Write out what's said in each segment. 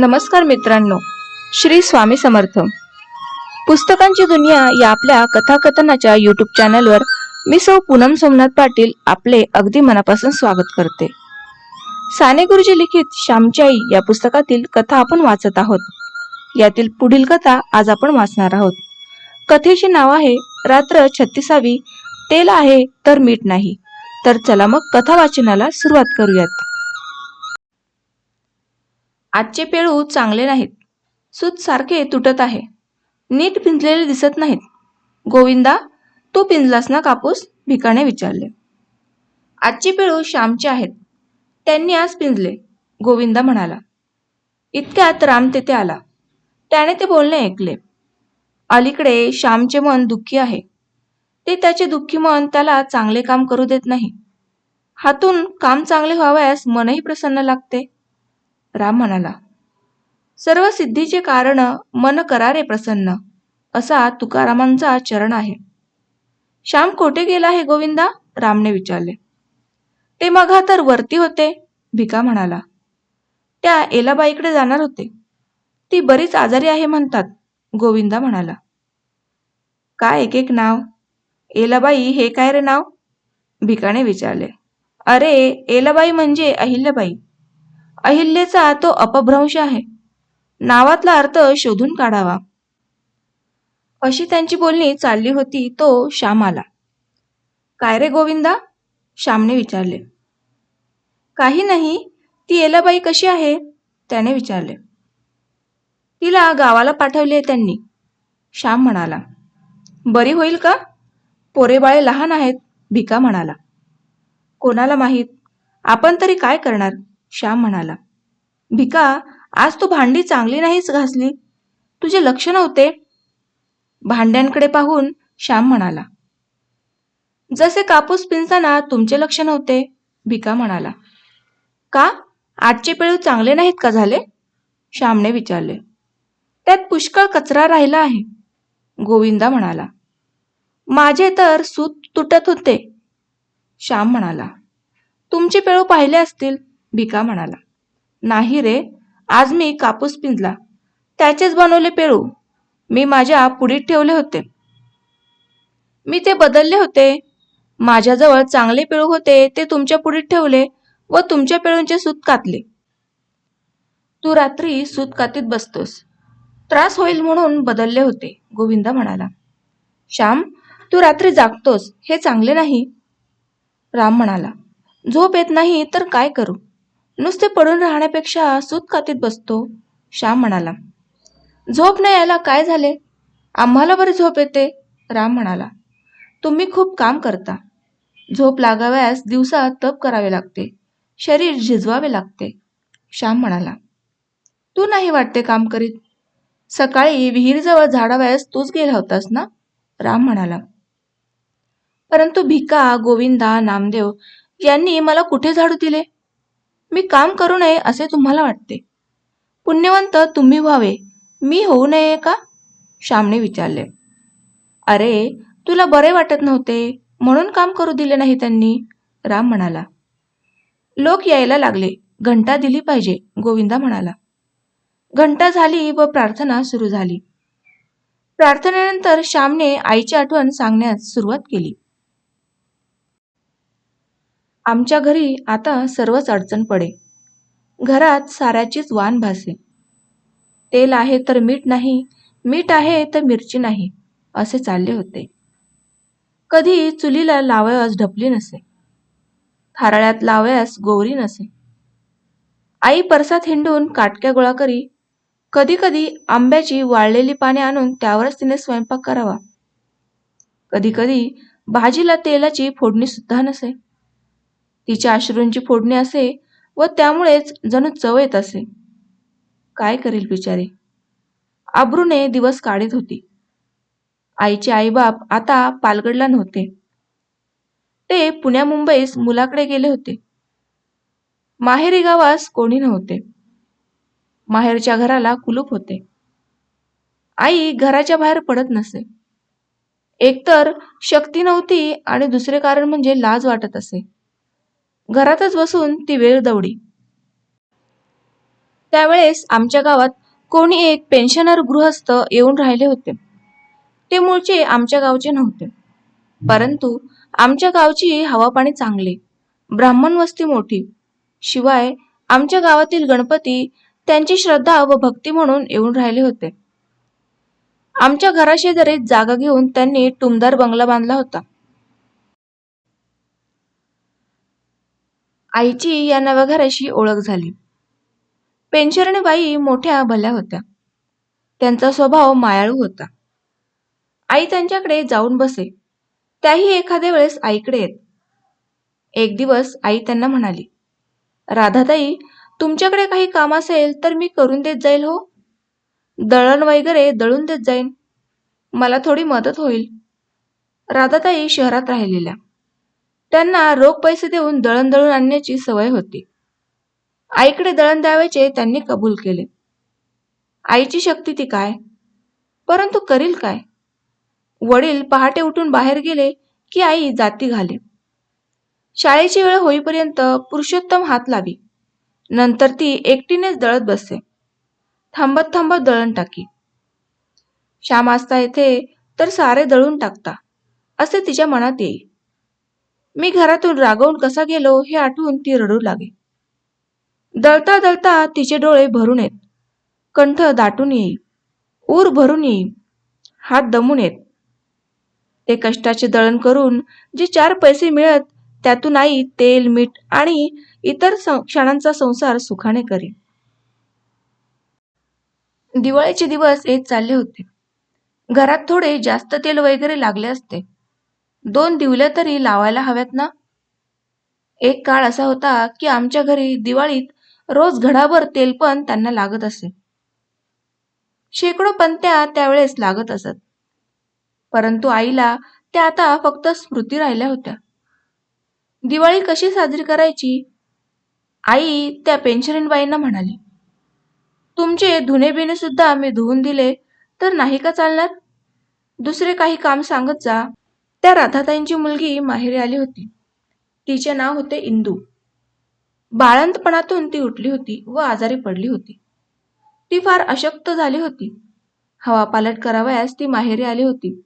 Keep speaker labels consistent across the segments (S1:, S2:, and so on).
S1: नमस्कार मित्रांनो श्री स्वामी समर्थ. पुस्तकांची दुनिया या आपल्या कथाकथनाच्या युट्यूब चॅनलवर मी सौ पूनम सोमनाथ पाटील आपले अगदी मनापासून स्वागत करते. साने गुरुजी लिखित श्यामची आई या पुस्तकातील कथा आपण वाचत आहोत. यातील पुढील कथा आज आपण वाचणार आहोत. कथेचे नाव आहे रात्र छत्तीसावी तेल आहे तर मीठ नाही. तर चला मग कथा वाचनाला सुरुवात करूयात. आजचे पेळू चांगले नाहीत. सूत सारखे तुटत आहे. नीट पिंजलेले दिसत नाहीत. गोविंदा तू पिंजलास ना कापूस? भिकाने विचारले. आजचे पेळू श्यामचे आहेत. त्यांनी आज पिंजले गोविंदा म्हणाला. इतक्यात राम तेथे आला. त्याने ते बोलणे ऐकले. अलीकडे श्यामचे मन दुःखी आहे. ते त्याचे दुःखी मन त्याला चांगले काम करू देत नाही. हातून काम चांगले व्हावयास मनही प्रसन्न लागते. राम म्हणाला सर्व सिद्धीचे कारण मन करारे प्रसन्न असा तुकारामांचा चरण आहे. श्याम कोठे गेला आहे गोविंदा? रामने विचारले. ते मघा तर वरती होते भिका म्हणाला. त्या एलाबाईकडे जाणार होते. ती बरीच आजारी आहे म्हणतात गोविंदा म्हणाला. काय एक एक नाव? एलाबाई हे काय रे नाव? भिकाने विचारले. अरे एलाबाई म्हणजे अहिल्याबाई. अहिल्येचा तो अपभ्रंश आहे. नावातला अर्थ शोधून काढावा. अशी त्यांची बोलणी चालली होती तो श्याम आला काय रे गोविंदा? श्यामने विचारले. काही नाही. ती येलाबाई कशी आहे? त्याने विचारले. तिला गावाला पाठवले त्यांनी. श्याम म्हणाला. बरी होईल का? पोरेबाळे लहान आहेत भिका म्हणाला. कोणाला माहीत? आपण तरी काय करणार? श्याम म्हणाला भिका आज तू भांडी चांगली नाहीच घासली. तुझे लक्ष नव्हते. भांड्यांकडे पाहून श्याम म्हणाला जसे कापूस पिंजताना तुमचे लक्ष नव्हते भिका म्हणाला का? आजचे पेळू चांगले नाहीत का झाले? श्यामने विचारले त्यात पुष्कळ कचरा राहिला आहे. गोविंदा म्हणाला माझे तर सूत तुटत होते. श्याम म्हणाला तुमचे पेळू पाहिले असतील. भिका म्हणाला. नाही रे आज मी कापूस पिंजला. त्याचेच बनवले पेळू मी माझ्या पुढीत ठेवले होते. मी ते बदलले होते. माझ्याजवळ चांगले पेळू होते ते तुमच्या पुढीत ठेवले व तुमच्या पेळूंचे सूत कातले. तू रात्री सूत कातीत बसतोस. त्रास होईल म्हणून बदलले होते गोविंदा म्हणाला. श्याम तू रात्री जागतोस हे चांगले नाही. राम म्हणाला. झोप येत नाही तर काय करू? नुसते पडून राहण्यापेक्षा सूत कातीत बसतो. श्याम म्हणाला झोप नाही यायला काय झाले? आम्हाला बरी झोप येते. राम म्हणाला तुम्ही खूप काम करता. झोप लागाव्यास दिवसा तप करावे लागते. शरीर झिजवावे लागते. श्याम म्हणाला तू नाही वाटते काम करीत? सकाळी विहीरजवळ झाडावयास तूच गेला होतास ना? राम म्हणाला परंतु भिका गोविंदा नामदेव यांनी मला कुठे झाडू दिले? मी काम करू नये असे तुम्हाला वाटते. पुण्यवंत तुम्ही व्हावे. मी होऊ नये का? श्यामने विचारले. अरे तुला बरे वाटत नव्हते. म्हणून काम करू दिले नाही त्यांनी. राम म्हणाला. लोक यायला लागले. घंटा दिली पाहिजे गोविंदा म्हणाला. घंटा झाली व प्रार्थना सुरू झाली. प्रार्थनेनंतर श्यामने आईची आठवण सांगण्यास सुरुवात केली. आमच्या घरी आता सर्वच अडचण पडे. घरात साऱ्याचीच वान भासे. तेल आहे तर मीठ नाही मीठ आहे तर मिरची नाही असे चालले होते. कधी चुलीला लावयास ढपली नसे. थाराळ्यात लावयास गोवरी नसे. आई परसात हिंडून काटक्या गोळा करी कधी कधी आंब्याची वाळलेली पाने आणून त्यावरच तिने स्वयंपाक करावा. कधी कधी भाजीला तेलाची फोडणी सुद्धा नसे. तिच्या अश्रूंची फोडणी असे व त्यामुळेच जणू चव येत असे. काय करील बिचारी? आब्रूने दिवस काढत होती. आईचे आईबाप आता पालगडला नव्हते. ते पुण्या मुंबईस मुलाकडे गेले होते. माहेरी गावास कोणी नव्हते. माहेरच्या घराला कुलूप होते. आई घराच्या बाहेर पडत नसे. एकतर शक्ती नव्हती आणि दुसरे कारण म्हणजे लाज वाटत असे. घरातच बसून ती वेळ दवडी त्यावेळेस आमच्या गावात कोणी एक पेन्शनर गृहस्थ येऊन राहिले होते. ते मूळचे आमच्या गावचे नव्हते. परंतु आमच्या गावची हवा पाणी चांगले ब्राह्मण वस्ती मोठी. शिवाय आमच्या गावातील गणपती त्यांची श्रद्धा व भक्ती म्हणून येऊन राहिले होते. आमच्या घराशेजारी जागा घेऊन त्यांनी टुमदार बंगला बांधला होता. आईची या नव्या घराशी ओळख झाली. पेन्शरणी बाई मोठ्या भल्या होत्या. त्यांचा स्वभाव मायाळू होता. आई त्यांच्याकडे जाऊन बसे. त्याही एखाद्या वेळेस आईकडे येत. एक दिवस आई त्यांना म्हणाली राधाताई तुमच्याकडे काही काम असेल तर मी करून देत जाईल हो. दळण वगैरे दळून देत जाईन. मला थोडी मदत होईल. राधाताई शहरात राहिलेल्या. त्यांना रोख पैसे देऊन दळण दळून आणण्याची सवय होती. आईकडे दळण द्यावायचे त्यांनी कबूल केले. आईची शक्ती ती काय? परंतु करील काय? वडील पहाटे उठून बाहेर गेले की आई जाती घाले. शाळेची वेळ होईपर्यंत पुरुषोत्तम हात लावी. नंतर ती एकटीनेच दळत बसे थांबत थांबत दळण टाकी. श्याम असता येथे तर सारे दळून टाकता. असे तिच्या मनात येई मी घरातून रागवून कसा गेलो हे आठवून ती रडू लागे. दळता दळता तिचे डोळे भरून येत. कंठ दाटून येई ऊर भरून येई हात दमून येत. ते कष्टाचे दळण करून जे चार पैसे मिळत त्यातून आई तेल मीठ आणि इतर क्षणांचा संसार सुखाने करी दिवाळीचे दिवस येत चालले होते. घरात थोडे जास्त तेल वगैरे लागले असते. दोन दिवल्या तरी लावायला हव्यात ना? एक काळ असा होता की आमच्या घरी दिवाळीत रोज घडाभर तेल पण त्यांना लागत असे. शेकडो पंत्या त्यावेळेस लागत असत. परंतु आईला त्या आता फक्त स्मृती राहिल्या होत्या. दिवाळी कशी साजरी करायची? आई त्या पेन्शनबाईंना म्हणाली तुमचे धुणे बिणे सुद्धा मी धुवून दिले तर नाही का चालणार? दुसरे काही काम सांगत जा. त्या राधाताईंची मुलगी माहेरी आली होती. तिचे नाव होते इंदू. बाळंतपणातून ती उठली होती व आजारी पडली होती. ती फार अशक्त झाली होती. हवा पालट करावयास ती माहेरी आली होती.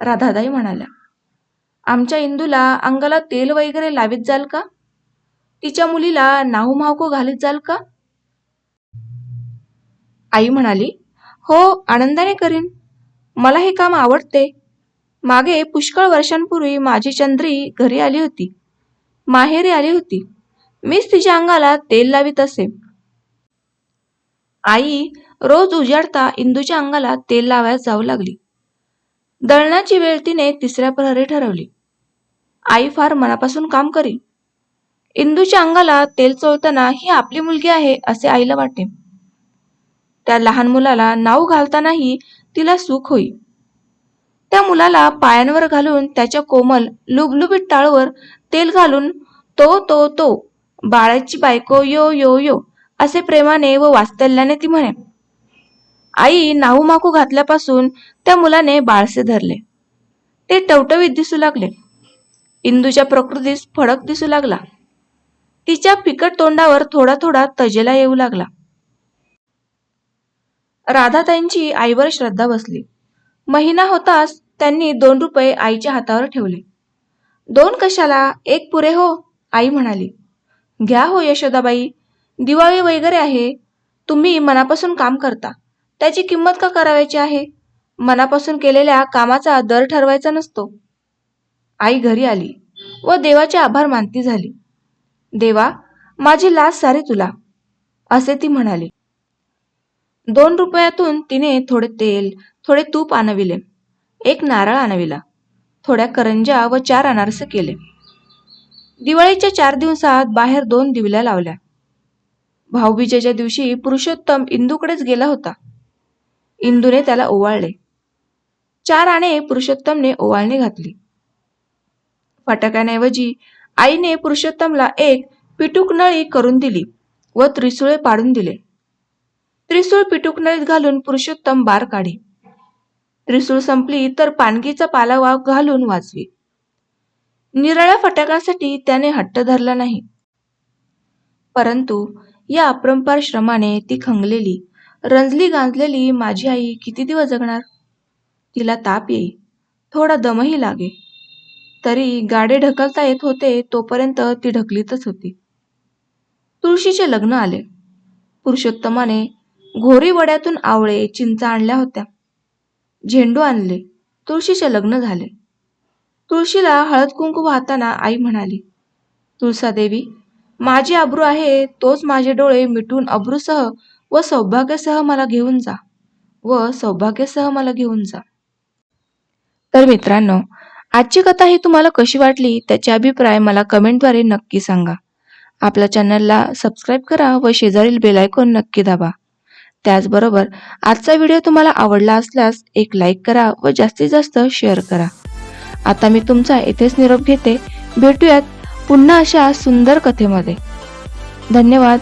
S1: राधाताई म्हणाल्या आमच्या इंदूला अंगाला तेल वगैरे लावीत जाल का? तिच्या मुलीला नाहू माहको घालीत जाल का? आई म्हणाली हो आनंदाने करीन. मला हे काम आवडते. मागे पुष्कळ वर्षांपूर्वी माझी चंद्री घरी आली होती. माहेरी आली होती. मीच तिच्या अंगाला तेल लावीत असे. आई रोज उजाडता इंदूच्या अंगाला तेल लावायला जाऊ लागली. दळणाची वेळ तिने तिसऱ्या प्रहरी ठरवली. आई फार मनापासून काम करी. इंदूच्या अंगाला तेल चोळताना ही आपली मुलगी आहे असे आईला वाटे. त्या लहान मुलाला नाव घालतानाही तिला सुख होई. त्या मुलाला पायांवर घालून त्याच्या कोमल लुबलुबीत टाळवर तेल घालून तो तो तो बाळाची बायको यो यो यो असे प्रेमाने व वास्तल्याने ती म्हणे. आई नाहू माकू घातल्यापासून त्या मुलाने बाळसे धरले. ते टवटवीत दिसू लागले. इंदूच्या प्रकृतीस फडक दिसू लागला. तिच्या फिकट तोंडावर थोडा थोडा तजेला येऊ लागला. राधाताईंची आईवर श्रद्धा बसली. महिना होताच त्यांनी दोन रुपये आईच्या हातावर ठेवले. दोन कशाला? एक पुरे हो आई म्हणाली. घ्या हो यशोदाबाई दिवाळी वगैरे आहे. तुम्ही मनापासून काम करता. त्याची किंमत का करावायची आहे? मनापासून केलेल्या कामाचा दर ठरवायचा नसतो. आई घरी आली व देवाचे आभार मानती झाली. देवा माझी लाज सारी तुला असे ती म्हणाली. दोन रुपयातून तिने थोडे तेल थोडे तूप आणविले. एक नारळ आणविला. थोड्या करंजा व चार अनारसे केले. दिवाळीच्या चार दिवसात बाहेर दोन दिवल्या लावल्या. भाऊबीजेच्या दिवशी पुरुषोत्तम इंदूकडेच गेला होता. इंदूने त्याला ओवाळले. चार आणे पुरुषोत्तमने ओवाळणी घातली. फटाक्याऐवजी आईने पुरुषोत्तमला एक पिटूक नळी करून दिली व त्रिसुळे पाडून दिले. त्रिसूळ पिटूक नळीत घालून पुरुषोत्तम बार काढी. त्रिसूळ संपली तर पानगीचा पालावा घालून वाचवी निराळ्या फटाकासाठी त्याने हट्ट धरला नाही. परंतु या अपरंपार श्रमाने ती खंगलेली रंजली गांजलेली माझी आई किती दिवस जगणार? तिला ताप येई थोडा दमही लागे. तरी गाडे ढकलता येत होते तोपर्यंत ती ढकलीतच होती. तुळशीचे लग्न आले. पुरुषोत्तमाने घोरी वड्यातून आवळे चिंचा आणल्या होत्या. झेंडू आणले. तुळशीचे लग्न झाले. तुळशीला हळद कुंकू वाहताना आई म्हणाली तुळसादेवी माझी अब्रू आहे तोच माझे डोळे मिटून अब्रूसह व सौभाग्यासह मला घेऊन जा व सौभाग्यासह मला घेऊन जा. तर मित्रांनो आजची कथा ही तुम्हाला कशी वाटली त्याचे अभिप्राय मला कमेंटद्वारे नक्की सांगा. आपल्या चॅनलला सबस्क्राईब करा व शेजारील बेलायकॉन नक्की दाबा. त्याचबरोबर आजचा व्हिडिओ तुम्हाला आवडला असल्यास एक लाईक करा व जास्तीत जास्त शेअर करा. आता मी तुमचा येथेच निरोप घेते. भेटूयात पुन्हा अशा सुंदर कथेमध्ये. धन्यवाद.